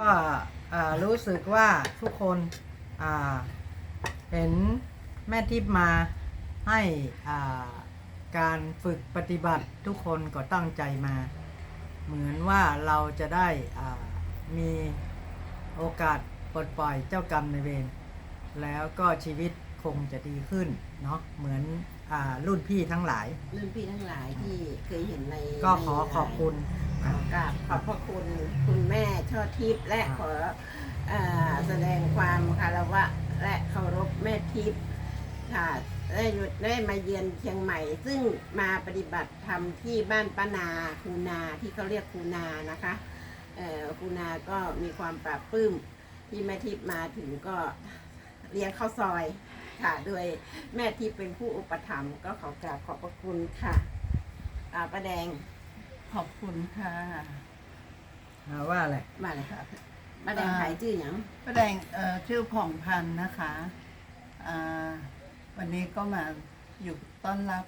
ก็อ่ารู้สึกว่าทุกคนอ่าเห็นแม่ทิพย์มาให้อ่าการฝึกปฏิบัติทุกคนก็ตั้งใจมา เหมือนว่าเราจะได้อ่ามีโอกาสปลดปล่อยเจ้ากรรมในายเวรแล้วก็ชีวิตคงจะดีขึ้นเนาะเหมือนอารุ่นพี่ทั้งหลาย รุ่นพี่ทั้งหลายที่เคยเห็นในก็ขอในขอบคุณขอกราบขอบพระคุณคุณแม่ช่อ ทิพย์และขออแสดงความคารวะและเคารพแม่ทิพย์ค่ะได้หยุดได้มาเยือนเชียงใหม่ ซึ่งมาปฏิบัติธรรมที่บ้านป้านาคูนาที่เขาเรียกคูนานะคะคูนาก็มีความปราบปลื้มที่แม่ทิพย์มาถึงก็เลี้ยงข้าวซอยค่ะ โดยแม่ทิพย์เป็นผู้อุปถัมภ์ก็ขอกราบขอบพระคุณค่ะอาป้าแดงขอบคุณค่ะ อ่าว่าอะไรมาเลยค่ะป้าแดงอ่าขายชื่ออย่างป้าแดงเอ่อชื่อผ่องพันธ์นะคะอ่าวันนี้ก็มาอยู่ต้อนรับ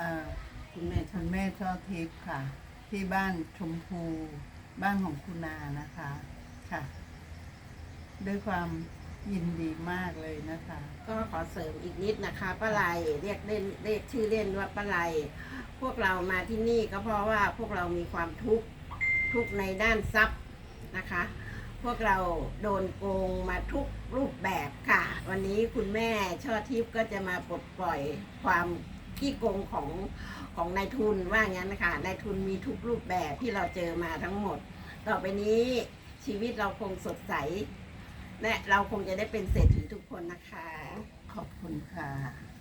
อ่าคุณแม่ชคุนณแม่ช่อทิพย์ค่ะ ที่บ้านชมพูบ้านของคุณนานะคะค่ะ ด้วยความยินดีมากเลยนะคะ ก็ขอเสริมอีกนิดนะคะป้าไลเรียกเล่นเรียกชื่อเล่นว่าป้าไลพวกเรามาที่นี่ก็เพราะว่าพวกเรามีความทุกข์ ทุกข์ในด้านทรัพย์นะคะ พวกเราโดนโกงมาทุกรูปแบบค่ะ วันนี้คุณแม่ช่อทิพย์ก็จะมาปลดปล่อยความขี้โกงของของนายทุนว่างั้นนะคะนายทุนมีทุกรูปแบบที่เราเจอมาทั้งหมด ต่อไปนี้ชีวิตเราคงสดใส และเราคงจะได้เป็นเศรษฐีทุกคนนะคะ ขอบคุณค่ะ